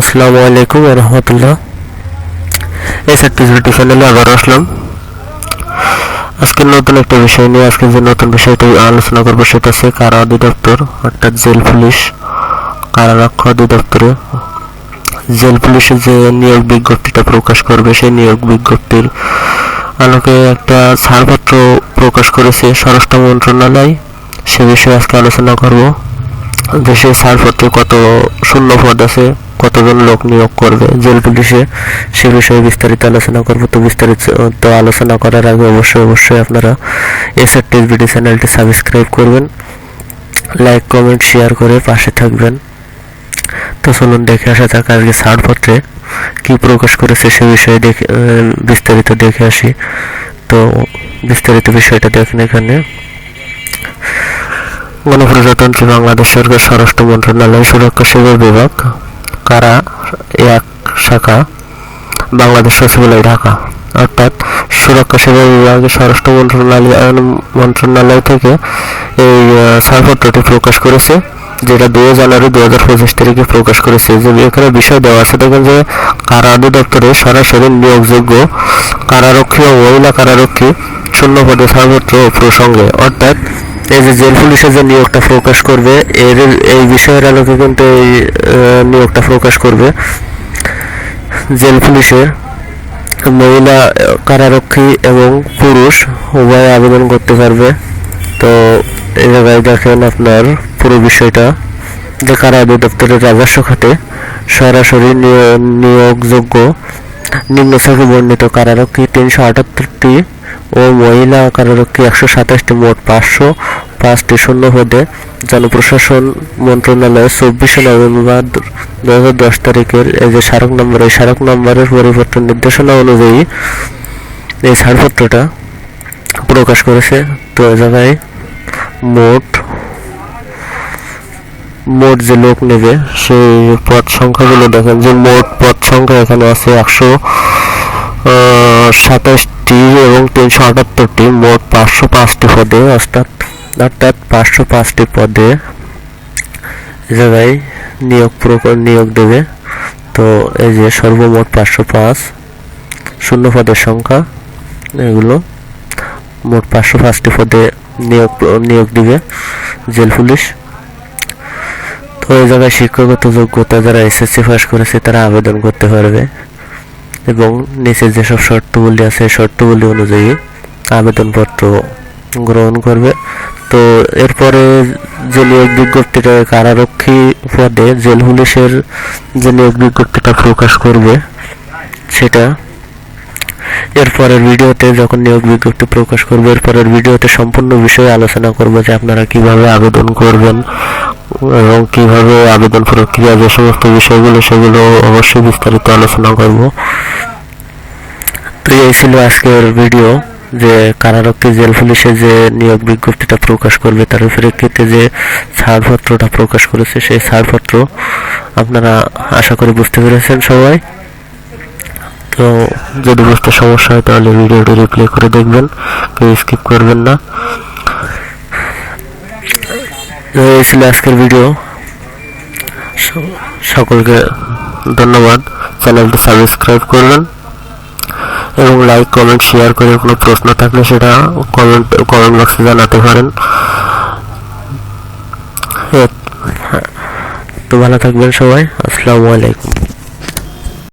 আসসালামু আলাইকুম রহমতুল্লাহ। এই সার্টিফিকেট চ্যানেলে আবার আসলাম। আজকে নতুন একটা বিষয় নিয়ে, আজকে যে নতুন বিষয়টি আলোচনা করব সেটা হচ্ছে কারা অধিদপ্তর, অর্থাৎ জেল পুলিশ কারারক্ষা অধিদপ্তরে। জেল পুলিশের যে নিয়োগ বিজ্ঞপ্তিটা প্রকাশ করবে, সেই নিয়োগ বিজ্ঞপ্তির আলোকে একটা ছাড়পত্র প্রকাশ করেছে স্বরাষ্ট্র মন্ত্রণালয়। সে বিষয়ে আজকে আলোচনা করব। দেশে ছাড়পত্রে কত শূন্য পদ আছে কতজন লোক নিয়োগ করবে, জেল পুলিশে সে বিষয়ে বিস্তারিত আলোচনা করব। তো বিস্তারিত তো আলোচনা করার আগে অবশ্যই অবশ্যই আপনারা এস এসআর টিভি চ্যানেলটি সাবস্ক্রাইব করবেন, লাইক, কমেন্ট, শেয়ার করে পাশে থাকবেন। তো চলুন দেখে আসা যাক আজকে ছাড়পত্রে কি প্রকাশ করেছে সে বিষয়ে দেখে বিস্তারিত দেখে আসি। তো বিস্তারিত বিষয়টা দেখেন এখানে। গণপ্রজাতন্ত্রী বাংলাদেশ সরকার স্বরাষ্ট্র মন্ত্রণালয় সুরক্ষা সেবা বিভাগ। কারা? এক শাখা, বাংলাদেশ সচিবালয়, ঢাকা। অর্থাৎ সুরক্ষা সেবা বিভাগে স্বরাষ্ট্র মন্ত্রণালয় মন্ত্রণালয় থেকে এই ছাড়পত্রটি প্রকাশ করেছে, যেটা দুই জানুয়ারি দু হাজার পঁচিশ তারিখে প্রকাশ করেছে। যে এখানে বিষয় দেওয়া আছে দেখেন যে কারা অধিদপ্তরে সরাসরি নিয়োগযোগ্য, কারারক্ষী ও মহিলা কারারক্ষী শূন্য পদে ছাড়পত্র প্রসঙ্গে। অর্থাৎ এই যে জেল পুলিশে যে নিয়োগটা প্রকাশ করবে, এর এই বিষয়ের আলোকে কিন্তু এই নিয়োগটা প্রকাশ করবে। জেল পুলিশের মহিলা, কারারক্ষী এবং পুরুষ উভয় আবেদন করতে পারবে। তো এই জায়গায় দেখেন আপনার পুরো বিষয়টা। যে কারা দপ্তরের রাজস্ব খাতে সরাসরি নিয়- নিয়োগযোগ্য, নিম্ন ছকে বর্ণিত কারারক্ষী তিনশো আটাত্তরটি ও মহিলা কারারক্ষী একশো সাতাশটি মোট পাঁচশো পাঁচটি শূন্য পদে জনপ্রশাসন মন্ত্রণালয় চব্বিশে নভেম্বর দু হাজার দশ তারিখের এই যে স্মারক নম্বর, এই স্মারক নম্বরের পরিবর্তন নির্দেশনা অনুযায়ী এই ছাড়পত্রটা প্রকাশ করেছে তো এ জায়গায় মোট মোট যে লোক নেবে সেই পদ সংখ্যাগুলো দেখেন যে মোট পদ সংখ্যা এখানে আছে একশো সাতাশটি এবং তিনশো আটাত্তরটি, মোট পাঁচশো পাঁচটি পদে অর্থাৎ অর্থাৎ পাঁচশো পাঁচটি পদে জায়গায় নিয়োগ প্রকল্প নিয়োগ দেবে। তো এই যে সর্বমোট পাঁচশো পাঁচ, শূন্য পদের সংখ্যা, এগুলো মোট পাঁচশো পাঁচটি পদে নিয়োগ নিয়োগ দিবে জেল পুলিশ। তো এই জায়গায় শিক্ষাগত যোগ্যতা যারা এসএসসি পাস করেছে, তারা আবেদন করতে পারবে। এবং নিচে যেসব শর্তগুলি আছে শর্তগুলি অনুযায়ী আবেদনপত্র গ্রহণ করবে। তো এরপরে যে নিয়োগ বিজ্ঞপ্তিটা কারারক্ষী পদে জেল পুলিশের যে নিয়োগ বিজ্ঞপ্তিটা প্রকাশ করবে সেটা। এরপরের ভিডিওতে যখন নিয়োগ বিজ্ঞপ্তি প্রকাশ করবে, এরপরের ভিডিওতে সম্পূর্ণ বিষয়ে আলোচনা করব যে আপনারা কীভাবে আবেদন করবেন এবং কীভাবে আবেদন প্রক্রিয়া, যে সমস্ত বিষয়গুলো, সেগুলো অবশ্যই বিস্তারিত আলোচনা করব। তো এই ছিল আজকের ভিডিও। যে কারারক্ষী জেল পুলিশে যে নিয়োগ বিজ্ঞপ্তিটা প্রকাশ করবে, তার প্রেক্ষিতে যে ছাড়পত্রটা প্রকাশ করেছে সেই ছাড়পত্র আপনারা আশা করি বুঝতে পেরেছেন সবাই। তো যদি বুঝতে সমস্যা হয় তাহলে ভিডিওটি রিপ্লে করে দেখবেন, কেউ স্কিপ করবেন না। এই ছিল আজকের ভিডিও সকলকে ধন্যবাদ। চ্যানেলটি সাবস্ক্রাইব করবেন। এবং লাইক কমেন্ট শেয়ার করে কোনো প্রশ্ন থাকলে সেটা কমেন্ট কমেন্ট বক্সে জানাতে পারেন এ- হ্যাঁ। তো ভালো থাকবেন সবাই আসসালামু আলাইকুম